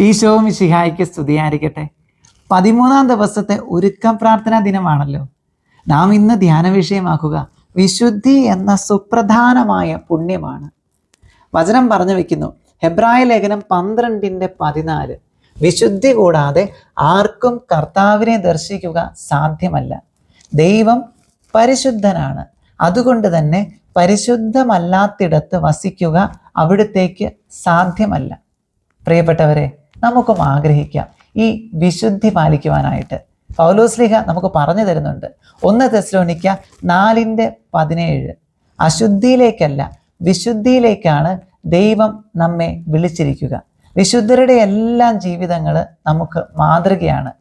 ഈശോ മിശിഹായിക്ക് സ്തുതിയായിരിക്കട്ടെ. പതിമൂന്നാം ദിവസത്തെ ഒരുക്കം പ്രാർത്ഥനാ ദിനമാണല്ലോ. നാം ഇന്ന് ധ്യാന വിഷയമാക്കുക. വിശുദ്ധി എന്ന സുപ്രധാനമായ പുണ്യമാണ്. വചനം പറഞ്ഞു വെക്കുന്നു. ഹെബ്രായ ലേഖനം പന്ത്രണ്ടിന്റെ പതിനാല്. വിശുദ്ധി കൂടാതെ ആർക്കും കർത്താവിനെ ദർശിക്കുക സാധ്യമല്ല. ദൈവം പരിശുദ്ധനാണ്. അതുകൊണ്ട് തന്നെ പരിശുദ്ധമല്ലാത്തിടത്ത് വസിക്കുക അവിടുത്തേക്ക് സാധ്യമല്ല. പ്രിയപ്പെട്ടവരെ നമുക്കും ആഗ്രഹിക്കാം. ഈ വിശുദ്ധി പാലിക്കുവാനായിട്ട്. പൗലോസ്ലിഹ നമുക്ക് പറഞ്ഞു തരുന്നുണ്ട്. ഒന്ന് തെസ്ലോണിക്ക നാലിന്റെ പതിനേഴ്. അശുദ്ധിയിലേക്കല്ല വിശുദ്ധിയിലേക്കാണ് ദൈവം നമ്മെ വിളിച്ചിരിക്കുക. വിശുദ്ധരുടെ എല്ലാം ജീവിതങ്ങൾ നമുക്ക് മാതൃകയാണ്.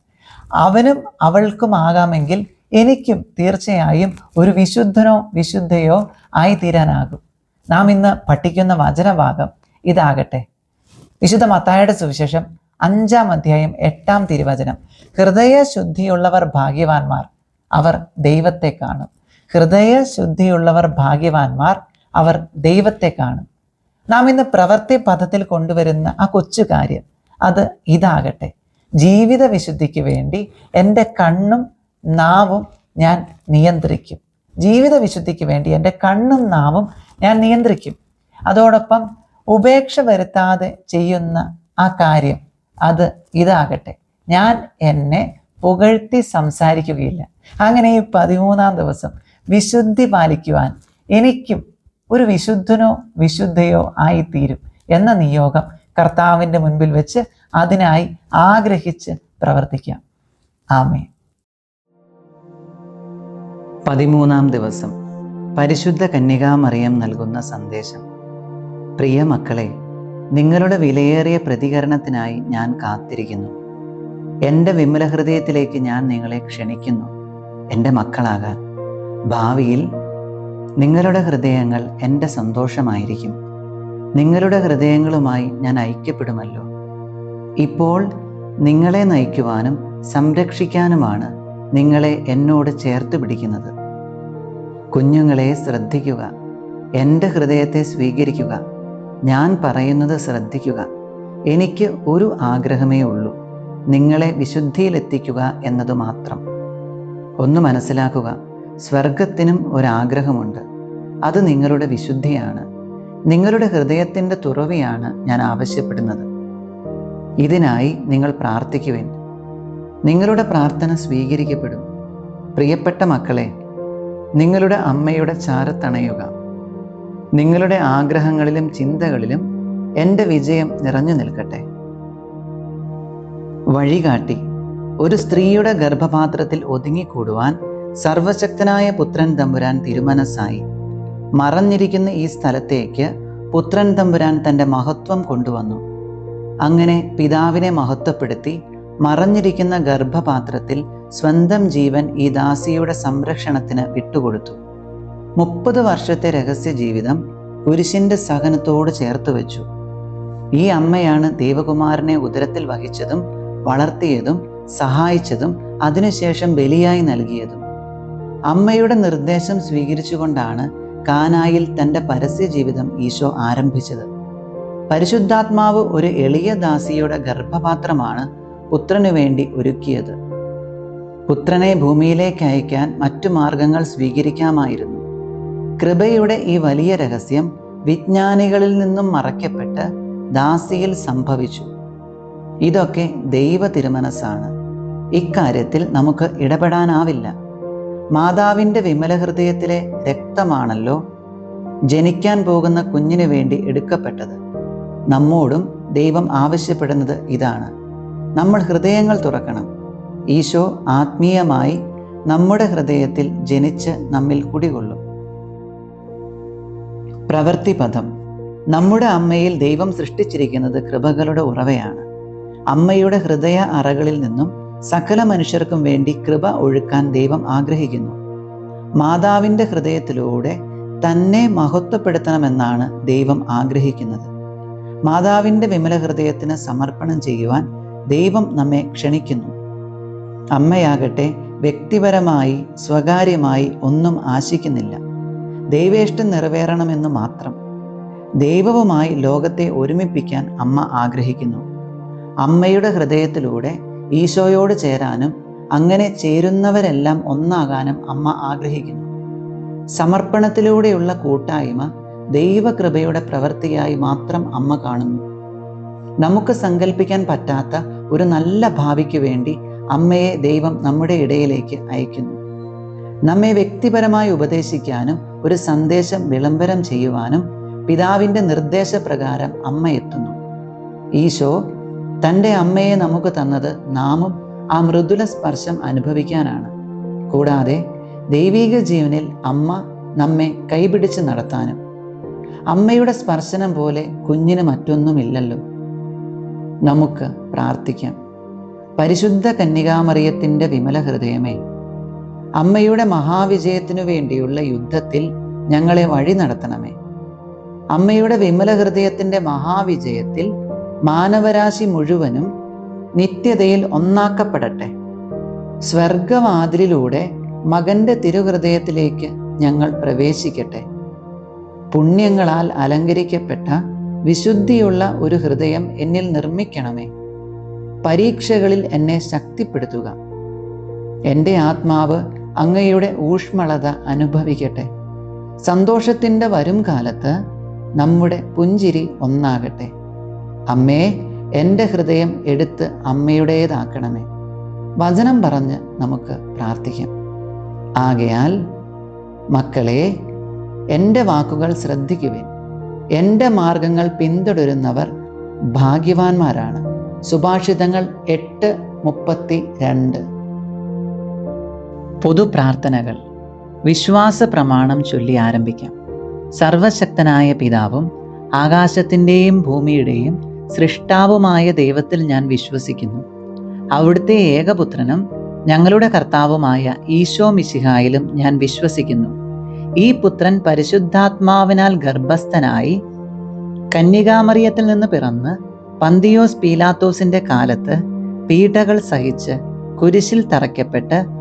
അവനും അവൾക്കും ആകാമെങ്കിൽ എനിക്കും തീർച്ചയായും ഒരു വിശുദ്ധനോ വിശുദ്ധയോ ആയിത്തീരാനാകും. നാം ഇന്ന് പഠിക്കുന്ന വചനഭാഗം ഇതാകട്ടെ. വിശുദ്ധ മത്തായുടെ സുവിശേഷം അഞ്ചാം അധ്യായം എട്ടാം തിരുവചനം. ഹൃദയശുദ്ധിയുള്ളവർ ഭാഗ്യവാന്മാർ അവർ ദൈവത്തെ കാണും. ഹൃദയശുദ്ധിയുള്ളവർ ഭാഗ്യവാന്മാർ അവർ ദൈവത്തെ കാണും. നാം ഇന്ന് പ്രവർത്തി പദത്തിൽ കൊണ്ടുവരുന്ന ആ കൊച്ചു കാര്യം അത് ഇതാകട്ടെ. ജീവിത വിശുദ്ധിക്ക് വേണ്ടി എന്റെ കണ്ണും നാവും ഞാൻ നിയന്ത്രിക്കും. ജീവിത വിശുദ്ധിക്ക് വേണ്ടി എന്റെ കണ്ണും നാവും ഞാൻ നിയന്ത്രിക്കും. അതോടൊപ്പം ഉപേക്ഷ വരുത്താതെ ചെയ്യുന്ന ആ കാര്യം അത് ഇതാകട്ടെ. ഞാൻ എന്നെ പുകഴ്ത്തി സംസാരിക്കുകയില്ല. അങ്ങനെ ഈ പതിമൂന്നാം ദിവസം വിശുദ്ധി പാലിക്കുവാൻ എനിക്കും ഒരു വിശുദ്ധനോ വിശുദ്ധയോ ആയിത്തീരും എന്ന നിയോഗം കർത്താവിന്റെ മുൻപിൽ വെച്ച് അതിനായി ആഗ്രഹിച്ച് പ്രവർത്തിക്കാം. ആമേ പതിമൂന്നാം ദിവസം പരിശുദ്ധ കന്യകാമറിയം നൽകുന്ന സന്ദേശം. പ്രിയ മക്കളെ നിങ്ങളുടെ വിലയേറിയ പ്രതികരണത്തിനായി ഞാൻ കാത്തിരിക്കുന്നു. എന്റെ വിമല ഹൃദയത്തിലേക്ക് ഞാൻ നിങ്ങളെ ക്ഷണിക്കുന്നു. എന്റെ മക്കളാകാൻ. ഭാവിയിൽ നിങ്ങളുടെ ഹൃദയങ്ങൾ എന്റെ സന്തോഷമായിരിക്കും. നിങ്ങളുടെ ഹൃദയങ്ങളുമായി ഞാൻ ഐക്യപ്പെടുമല്ലോ. ഇപ്പോൾ നിങ്ങളെ നയിക്കുവാനും സംരക്ഷിക്കാനുമാണ് നിങ്ങളെ എന്നോട് ചേർത്ത് പിടിക്കുന്നത്. കുഞ്ഞുങ്ങളെ ശ്രദ്ധിക്കുക. എന്റെ ഹൃദയത്തെ സ്വീകരിക്കുക. ഞാൻ പറയുന്നത് ശ്രദ്ധിക്കുക. എനിക്ക് ഒരു ആഗ്രഹമേ ഉള്ളൂ. നിങ്ങളെ വിശുദ്ധിയിലെത്തിക്കുക എന്നതു മാത്രം. ഒന്ന് മനസ്സിലാക്കുക. സ്വർഗത്തിനും ഒരാഗ്രഹമുണ്ട്. അത് നിങ്ങളുടെ വിശുദ്ധിയാണ്. നിങ്ങളുടെ ഹൃദയത്തിന്റെ തുറവിയാണ് ഞാൻ ആവശ്യപ്പെടുന്നത്. ഇതിനായി നിങ്ങൾ പ്രാർത്ഥിക്കുവേൻ. നിങ്ങളുടെ പ്രാർത്ഥന സ്വീകരിക്കപ്പെടും. പ്രിയപ്പെട്ട മക്കളെ നിങ്ങളുടെ അമ്മയുടെ ചാരത്തണയുക. നിങ്ങളുടെ ആഗ്രഹങ്ങളിലും ചിന്തകളിലും എന്റെ വിജയം നിറഞ്ഞു നിൽക്കട്ടെ. വഴികാട്ടി ഒരു സ്ത്രീയുടെ ഗർഭപാത്രത്തിൽ ഒതുങ്ങിക്കൂടുവാൻ സർവശക്തനായ പുത്രൻ തമ്പുരാൻ തിരുമനസ്സായി. മറഞ്ഞിരിക്കുന്ന ഈ സ്ഥലത്തേക്ക് പുത്രൻ തമ്പുരാൻ തന്റെ മഹത്വം കൊണ്ടുവന്നു. അങ്ങനെ പിതാവിനെ മഹത്വപ്പെടുത്തി മറഞ്ഞിരിക്കുന്ന ഗർഭപാത്രത്തിൽ സ്വന്തം ജീവൻ ഈ ദാസിയുടെ സംരക്ഷണത്തിന് വിട്ടുകൊടുത്തു. മുപ്പത് വർഷത്തെ രഹസ്യ ജീവിതം കുരിശിന്റെ സഹനത്തോട് ചേർത്ത് വെച്ചു. ഈ അമ്മയാണ് ദേവകുമാരനെ ഉദരത്തിൽ വഹിച്ചതും വളർത്തിയതും സഹായിച്ചതും അതിനുശേഷം ബലിയായി നൽകിയതും. അമ്മയുടെ നിർദ്ദേശം സ്വീകരിച്ചുകൊണ്ടാണ് കാനായിൽ തന്റെ പരസ്യ ജീവിതം ഈശോ ആരംഭിച്ചത്. പരിശുദ്ധാത്മാവ് ഒരു എളിയ ദാസിയുടെ ഗർഭപാത്രമാണ് പുത്രനു വേണ്ടി ഒരുക്കിയത്. പുത്രനെ ഭൂമിയിലേക്ക് അയക്കാൻ മറ്റു മാർഗങ്ങൾ സ്വീകരിക്കാമായിരുന്നു. കൃപയുടെ ഈ വലിയ രഹസ്യം വിജ്ഞാനികളിൽ നിന്നും മറയ്ക്കപ്പെട്ട് ദാസിയിൽ സംഭവിച്ചു. ഇതൊക്കെ ദൈവ തിരുമനസ്സാണ്. ഇക്കാര്യത്തിൽ നമുക്ക് ഇടപെടാനാവില്ല. മാതാവിന്റെ വിമല ഹൃദയത്തിലെ രക്തമാണല്ലോ ജനിക്കാൻ പോകുന്ന കുഞ്ഞിനു വേണ്ടി എടുക്കപ്പെട്ടത്. നമ്മോടും ദൈവം ആവശ്യപ്പെടുന്നത് ഇതാണ്. നമ്മൾ ഹൃദയങ്ങൾ തുറക്കണം. ഈശോ ആത്മീയമായി നമ്മുടെ ഹൃദയത്തിൽ ജനിച്ച് നമ്മിൽ കുടികൊള്ളും. പ്രവൃത്തിപഥം നമ്മുടെ അമ്മയിൽ ദൈവം സൃഷ്ടിച്ചിരിക്കുന്നത് കൃപകളുടെ ഉറവയാണ്. അമ്മയുടെ ഹൃദയ അറകളിൽ നിന്നും സകല മനുഷ്യർക്കും വേണ്ടി കൃപ ഒഴുക്കാൻ ദൈവം ആഗ്രഹിക്കുന്നു. മാതാവിന്റെ ഹൃദയത്തിലൂടെ തന്നെ മഹത്വപ്പെടുത്തണമെന്നാണ് ദൈവം ആഗ്രഹിക്കുന്നത്. മാതാവിന്റെ വിമല ഹൃദയത്തിന് സമർപ്പണം ചെയ്യുവാൻ ദൈവം നമ്മെ ക്ഷണിക്കുന്നു. അമ്മയാകട്ടെ വ്യക്തിപരമായി സ്വകാര്യമായി ഒന്നും ആശിക്കുന്നില്ല. ദൈവേഷ്ടം നിറവേറണമെന്ന് മാത്രം. ദൈവവുമായി ലോകത്തെ ഒരുമിപ്പിക്കാൻ അമ്മ ആഗ്രഹിക്കുന്നു. അമ്മയുടെ ഹൃദയത്തിലൂടെ ഈശോയോട് ചേരാനും അങ്ങനെ ചേരുന്നവരെല്ലാം ഒന്നാകാനും അമ്മ ആഗ്രഹിക്കുന്നു. സമർപ്പണത്തിലൂടെയുള്ള കൂട്ടായ്മ ദൈവകൃപയുടെ പ്രവൃത്തിയായി മാത്രം അമ്മ കാണുന്നു. നമുക്ക് സങ്കല്പിക്കാൻ പറ്റാത്ത ഒരു നല്ല ഭാവിക്ക് വേണ്ടി അമ്മയെ ദൈവം നമ്മുടെ ഇടയിലേക്ക് അയക്കുന്നു. നമ്മെ വ്യക്തിപരമായി ഉപദേശിക്കാനും ഒരു സന്ദേശം വിളംബരം ചെയ്യുവാനും പിതാവിന്റെ നിർദ്ദേശപ്രകാരം അമ്മ എത്തുന്നു. ഈശോ തന്റെ അമ്മയെ നമുക്ക് തന്നത് നാമും ആ മൃദുല സ്പർശം അനുഭവിക്കാനാണ്. കൂടാതെ ദൈവീക ജീവനിൽ അമ്മ നമ്മെ കൈപിടിച്ച് നടത്താനും അമ്മയുടെ സ്പർശനം പോലെ കുഞ്ഞിന് മറ്റൊന്നുമില്ലല്ലോ. നമുക്ക് പ്രാർത്ഥിക്കാം. പരിശുദ്ധ കന്യകാമറിയത്തിന്റെ വിമല ഹൃദയമേ അമ്മയുടെ മഹാവിജയത്തിനു വേണ്ടിയുള്ള യുദ്ധത്തിൽ ഞങ്ങളെ വഴി നടത്തണമേ. അമ്മയുടെ വിമല ഹൃദയത്തിന്റെ മഹാവിജയത്തിൽ മാനവരാശി മുഴുവനും നിത്യതയിൽ ഒന്നാക്കപ്പെടട്ടെ. സ്വർഗവാതിലിലൂടെ മകന്റെ തിരുഹൃദയത്തിലേക്ക് ഞങ്ങൾ പ്രവേശിക്കട്ടെ. പുണ്യങ്ങളാൽ അലങ്കരിക്കപ്പെട്ട വിശുദ്ധിയുള്ള ഒരു ഹൃദയം എന്നിൽ നിർമ്മിക്കണമേ. പരീക്ഷകളിൽ എന്നെ ശക്തിപ്പെടുത്തുക. എന്റെ ആത്മാവ് അങ്ങയുടെ ഊഷ്മളത അനുഭവിക്കട്ടെ. സന്തോഷത്തിന്റെ വരും കാലത്ത് നമ്മുടെ പുഞ്ചിരി ഒന്നാകട്ടെ. അമ്മേ എന്റെ ഹൃദയം എടുത്ത് അമ്മയുടേതാക്കണമേ. വചനം പറഞ്ഞ് നമുക്ക് പ്രാർത്ഥിക്കാം. ആകയാൽ മക്കളെ എന്റെ വാക്കുകൾ ശ്രദ്ധിക്കുവിൻ. എന്റെ മാർഗങ്ങൾ പിന്തുടരുന്നവർ ഭാഗ്യവാന്മാരാണ്. സുഭാഷിതങ്ങൾ എട്ട് മുപ്പത്തി രണ്ട്. പൊതുപ്രാർത്ഥനകൾ വിശ്വാസ പ്രമാണം ചൊല്ലി ആരംഭിക്കാം. സർവശക്തനായ പിതാവും ആകാശത്തിന്റെയും ഭൂമിയുടെയും സൃഷ്ടാവുമായ ദൈവത്തിൽ ഞാൻ വിശ്വസിക്കുന്നു. അവിടുത്തെ ഏകപുത്രനും ഞങ്ങളുടെ കർത്താവുമായ ഈശോ മിശിഹായിലും ഞാൻ വിശ്വസിക്കുന്നു. ഈ പുത്രൻ പരിശുദ്ധാത്മാവിനാൽ ഗർഭസ്ഥനായി കന്യകാമറിയത്തിൽ നിന്ന് പിറന്ന് പന്തിയോസ് പീലാത്തോസിന്റെ കാലത്ത് പീഡകൾ സഹിച്ച് കുരിശിൽ തറയ്ക്കപ്പെട്ട്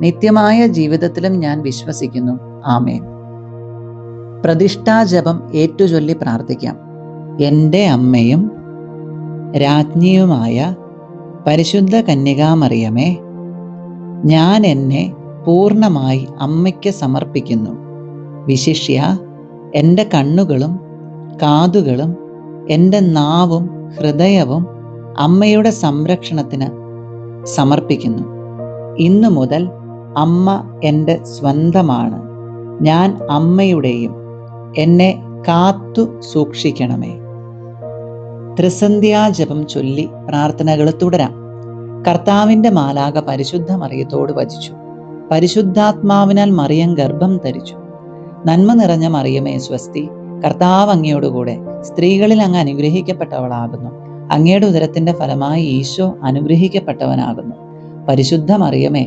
നിത്യമായ ജീവിതത്തിലും ഞാൻ വിശ്വസിക്കുന്നു. ആമേൻ. പ്രതിഷ്ഠാജപം ഏറ്റുചൊല്ലി പ്രാർത്ഥിക്കാം. എന്റെ അമ്മയും രാജ്ഞിയുമായ പരിശുദ്ധ കന്യകാമറിയമേ ഞാൻ എന്നെ പൂർണമായി അമ്മയ്ക്ക് സമർപ്പിക്കുന്നു. വിശിഷ്യ എന്റെ കണ്ണുകളും കാതുകളും എന്റെ നാവും ഹൃദയവും അമ്മയുടെ സംരക്ഷണത്തിന് സമർപ്പിക്കുന്നു. ഇന്നു മുതൽ അമ്മ എന്റെ സ്വന്തമാണ്. ഞാൻ അമ്മയുടെയും എന്നെ കാത്തു സൂക്ഷിക്കണമേ. ത്രിസന്ധ്യാജപം ചൊല്ലി പ്രാർത്ഥനകൾ തുടരാം. കർത്താവിന്റെ മാലാക പരിശുദ്ധ മറിയത്തോട് വചിച്ചു. പരിശുദ്ധാത്മാവിനാൽ മറിയം ഗർഭം ധരിച്ചു. നന്മ നിറഞ്ഞ മറിയമേ സ്വസ്തി കർത്താവ് അങ്ങയോടുകൂടെ സ്ത്രീകളിൽ അങ്ങ് അനുഗ്രഹിക്കപ്പെട്ടവളാകുന്നു. അങ്ങയുടെ ഉദരത്തിന്റെ ഫലമായി ഈശോ അനുഗ്രഹിക്കപ്പെട്ടവനാകുന്നു. പരിശുദ്ധ മറിയമേ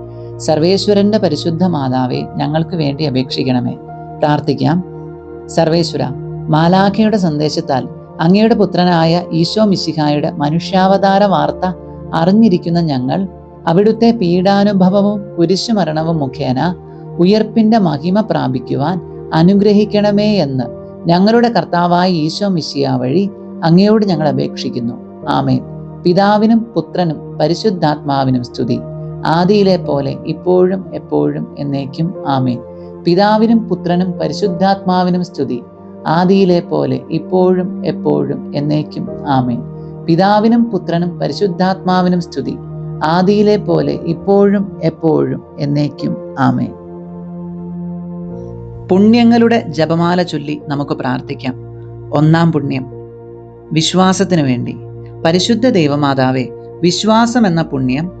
സർവേശ്വരന്റെ പരിശുദ്ധ മാതാവെ ഞങ്ങൾക്ക് വേണ്ടി അപേക്ഷിക്കണമേ. പ്രാർത്ഥിക്കാം. സർവേശ്വര മാലാഖയുടെ സന്ദേശത്താൽ അങ്ങയുടെ പുത്രനായ ഈശോ മിശിഹായുടെ മനുഷ്യാവതാര വാർത്ത അറിഞ്ഞിരിക്കുന്ന ഞങ്ങൾ അവിടുത്തെ പീഡാനുഭവവും കുരിശുമരണവും മുഖേന ഉയർപ്പിന്റെ മഹിമ പ്രാപിക്കുവാൻ അനുഗ്രഹിക്കണമേ എന്ന് ഞങ്ങളുടെ കർത്താവായ ഈശോ മിശിയ വഴി അങ്ങയോട് ഞങ്ങൾ അപേക്ഷിക്കുന്നു. ആമേൻ. പിതാവിനും പുത്രനും പരിശുദ്ധാത്മാവിനും സ്തുതി. ആദിയിലെ പോലെ ഇപ്പോഴും എപ്പോഴും എന്നേക്കും ആമേൻ. പിതാവിനും പുത്രനും പരിശുദ്ധാത്മാവിനും സ്തുതി. ആദിയിലെ പോലെ ഇപ്പോഴും എപ്പോഴും എന്നേക്കും ആമേൻ. പിതാവിനും പുത്രനും പരിശുദ്ധാത്മാവിനും സ്തുതി. ആദിയിലെ പോലെ ഇപ്പോഴും എപ്പോഴും എന്നേക്കും ആമേൻ. പുണ്യങ്ങളുടെ ജപമാല ചൊല്ലി നമുക്ക് പ്രാർത്ഥിക്കാം. ഒന്നാം പുണ്യം. വിശ്വാസത്തിനു വേണ്ടി. പരിശുദ്ധ ദൈവമാതാവേ വിശ്വാസം എന്ന പുണ്യം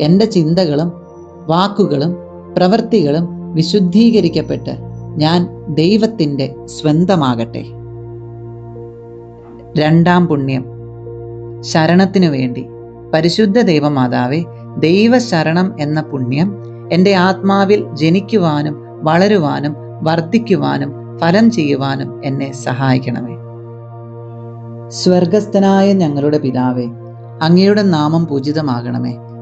എന്റെ ചിന്തകളും വാക്കുകളും പ്രവൃത്തികളും വിശുദ്ധീകരിക്കപ്പെട്ട് ഞാൻ ദൈവത്തിന്റെ സ്വന്തമാകട്ടെ. രണ്ടാം പുണ്യം. ശരണത്തിനു വേണ്ടി. പരിശുദ്ധ ദൈവമാതാവെ ദൈവശരണം എന്ന പുണ്യം എന്റെ ആത്മാവിൽ ജനിക്കുവാനും വളരുവാനും വർദ്ധിക്കുവാനും ഫലം ചെയ്യുവാനും എന്നെ സഹായിക്കണമേ. സ്വർഗസ്ഥനായ ഞങ്ങളുടെ പിതാവേ അങ്ങയുടെ നാമം പൂജിതമാകണമേ.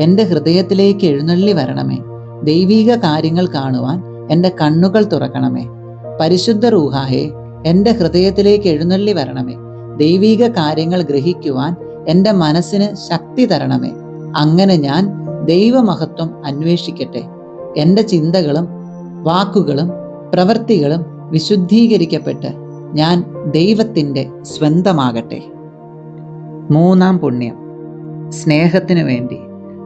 എന്റെ ഹൃദയത്തിലേക്ക് എഴുന്നള്ളി വരണമേ. ദൈവീക കാര്യങ്ങൾ കാണുവാൻ എന്റെ കണ്ണുകൾ തുറക്കണമേ. പരിശുദ്ധ റൂഹാഹേ എന്റെ ഹൃദയത്തിലേക്ക് എഴുന്നള്ളി വരണമേ. ദൈവീക കാര്യങ്ങൾ ഗ്രഹിക്കുവാൻ എന്റെ മനസ്സിന് ശക്തി തരണമേ. അങ്ങനെ ഞാൻ ദൈവമഹത്വം അന്വേഷിക്കട്ടെ. എന്റെ ചിന്തകളും വാക്കുകളും പ്രവൃത്തികളും വിശുദ്ധീകരിക്കപ്പെട്ട് ഞാൻ ദൈവത്തിന്റെ സ്വന്തമാകട്ടെ. മൂന്നാം പുണ്യം. സ്നേഹത്തിനു വേണ്ടി.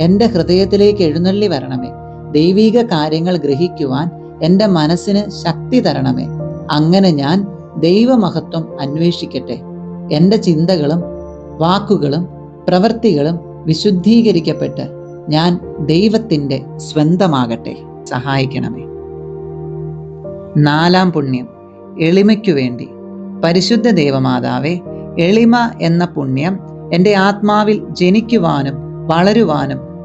എന്റെ ഹൃദയത്തിലേക്ക് എഴുന്നള്ളി വരണമേ. ദൈവീക കാര്യങ്ങൾ ഗ്രഹിക്കുവാൻ എന്റെ മനസ്സിന് ശക്തി തരണമേ. അങ്ങനെ ഞാൻ ദൈവമഹത്വം അന്വേഷിക്കട്ടെ. എന്റെ ചിന്തകളും വാക്കുകളും പ്രവൃത്തികളും വിശുദ്ധീകരിക്കപ്പെട്ട് ഞാൻ ദൈവത്തിന്റെ സ്വന്തമാകട്ടെ. സഹായിക്കണമേ. നാലാം പുണ്യം. എളിമയ്ക്കു വേണ്ടി. പരിശുദ്ധ ദേവമാതാവെ എളിമ എന്ന പുണ്യം എന്റെ ആത്മാവിൽ ജനിക്കുവാനും വളരുവാനും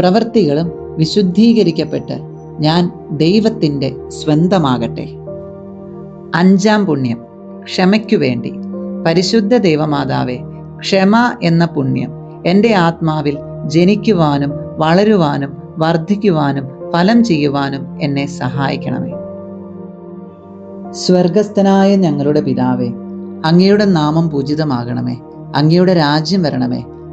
പ്രവൃത്തികളും വിശുദ്ധീകരിക്കപ്പെട്ട് ഞാൻ ദൈവത്തിന്റെ സ്വന്തമാകട്ടെ. അഞ്ചാം പുണ്യം. ക്ഷമയ്ക്കു വേണ്ടി. പരിശുദ്ധ ദൈവമാതാവെ ക്ഷമ എന്ന പുണ്യം എന്റെ ആത്മാവിൽ ജനിക്കുവാനും വളരുവാനും വർദ്ധിക്കുവാനും ഫലം ചെയ്യുവാനും എന്നെ സഹായിക്കണമേ. സ്വർഗസ്ഥനായ ഞങ്ങളുടെ പിതാവേ അങ്ങയുടെ നാമം പൂജിതമാകണമേ. അങ്ങയുടെ രാജ്യം വരണമേ.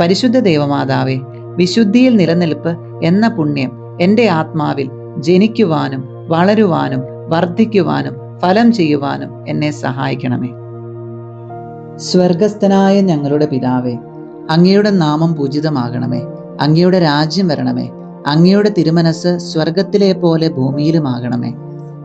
പരിശുദ്ധ ദൈവമാതാവെ വിശുദ്ധിയിൽ നിലനിൽപ്പ് എന്ന പുണ്യം എന്റെ ആത്മാവിൽ ജനിക്കുവാനും വളരുവാനും വർദ്ധിക്കുവാനും ഫലം ചെയ്യുവാനും എന്നെ സഹായിക്കണമേ. സ്വർഗസ്ഥനായ ഞങ്ങളുടെ പിതാവേ അങ്ങയുടെ നാമം പൂജിതമാകണമേ. അങ്ങയുടെ രാജ്യം വരണമേ. അങ്ങയുടെ തിരുമനസ് സ്വർഗത്തിലെ പോലെ ഭൂമിയിലുമാകണമേ.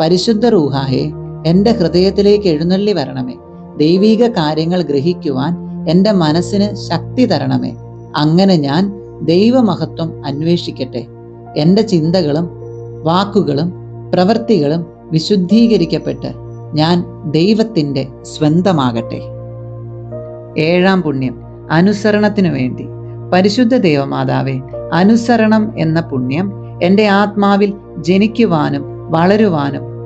പരിശുദ്ധ റൂഹായെ എന്റെ ഹൃദയത്തിലേക്ക് എഴുന്നള്ളി വരണമേ. ദൈവീക കാര്യങ്ങൾ ഗ്രഹിക്കുവാൻ എന്റെ മനസ്സിന് ശക്തി തരണമേ. അങ്ങനെ ഞാൻ ദൈവമഹത്വം അന്വേഷിക്കട്ടെ. എന്റെ ചിന്തകളും വാക്കുകളും പ്രവൃത്തികളും വിശുദ്ധീകരിക്കപ്പെട്ട് ഞാൻ ദൈവത്തിന്റെ സ്വന്തമാകട്ടെ. ഏഴാം പുണ്യം അനുസരണത്തിനു വേണ്ടി. പരിശുദ്ധ ദേവമാതാവെ അനുസരണം എന്ന പുണ്യം എന്റെ ആത്മാവിൽ ജനിക്കുവാനും വളരുവാനും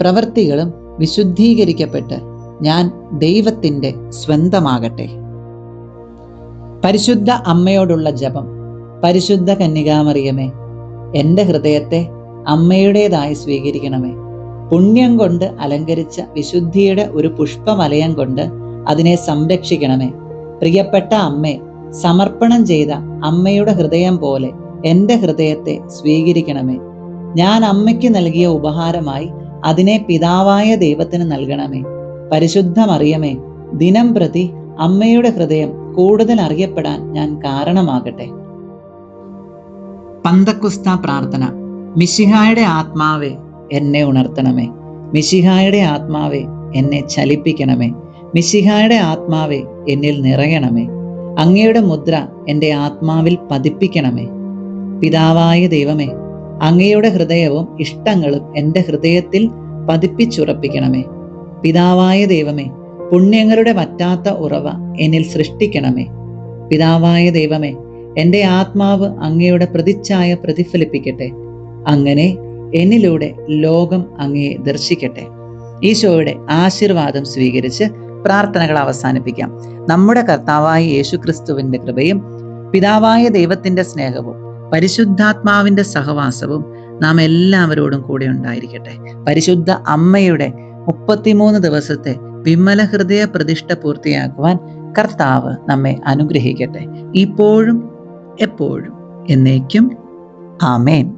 പ്രവൃത്തികളും വിശുദ്ധീകരിക്കപ്പെട്ട് ഞാൻ ദൈവത്തിന്റെ സ്വന്തമാകട്ടെ. പരിശുദ്ധ അമ്മയോടുള്ള ജപം. പരിശുദ്ധ കന്യകാമറിയമേ എന്റെ ഹൃദയത്തെ അമ്മയുടേതായി സ്വീകരിക്കണമേ. പുണ്യം കൊണ്ട് അലങ്കരിച്ച വിശുദ്ധിയുടെ ഒരു പുഷ്പമലയം കൊണ്ട് അതിനെ സംരക്ഷിക്കണമേ. പ്രിയപ്പെട്ട അമ്മേ സമർപ്പണം ചെയ്ത അമ്മയുടെ ഹൃദയം പോലെ എന്റെ ഹൃദയത്തെ സ്വീകരിക്കണമേ. ഞാൻ അമ്മയ്ക്ക് നൽകിയ ഉപഹാരമായി അതിനെ പിതാവായ ദൈവത്തിന് നൽകണമേ. പരിശുദ്ധമറിയമേ ദിനം പ്രതി അമ്മയുടെ ഹൃദയം കൂടുതൽ അറിയപ്പെടാൻ ഞാൻ കാരണമാകട്ടെ. പന്തക്കുസ്ത പ്രാർത്ഥന. മിശിഹായുടെ ആത്മാവെ എന്നെ ഉണർത്തണമേ. മിശിഹായുടെ ആത്മാവെ എന്നെ ചലിപ്പിക്കണമേ. മിശിഹായുടെ ആത്മാവെ എന്നിൽ നിറയണമേ. അങ്ങയുടെ മുദ്ര എന്റെ ആത്മാവിൽ പതിപ്പിക്കണമേ. പിതാവായ ദൈവമേ അങ്ങയുടെ ഹൃദയവും ഇഷ്ടങ്ങളും എന്റെ ഹൃദയത്തിൽ പതിപ്പിച്ചുറപ്പിക്കണമേ. പിതാവായ ദൈവമേ പുണ്യങ്ങളുടെ വറ്റാത്ത ഉറവ എന്നിൽ സൃഷ്ടിക്കണമേ. പിതാവായ ദൈവമേ എന്റെ ആത്മാവ് അങ്ങയുടെ പ്രതിച്ഛായ പ്രതിഫലിപ്പിക്കട്ടെ. അങ്ങനെ എന്നിലൂടെ ലോകം അങ്ങയെ ദർശിക്കട്ടെ. ഈശോയുടെ ആശീർവാദം സ്വീകരിച്ച് പ്രാർത്ഥനകൾ അവസാനിപ്പിക്കാം. നമ്മുടെ കർത്താവായ യേശു ക്രിസ്തുവിന്റെ കൃപയും പിതാവായ ദൈവത്തിന്റെ സ്നേഹവും പരിശുദ്ധാത്മാവിന്റെ സഹവാസവും നാം എല്ലാവരോടും കൂടെ ഉണ്ടായിരിക്കട്ടെ. പരിശുദ്ധ അമ്മയുടെ മുപ്പത്തിമൂന്ന് ദിവസത്തെ വിമല ഹൃദയ പ്രതിഷ്ഠ പൂർത്തിയാക്കുവാൻ കർത്താവ് നമ്മെ അനുഗ്രഹിക്കട്ടെ. ഇപ്പോഴും എപ്പോഴും എന്നേക്കും. ആമേൻ.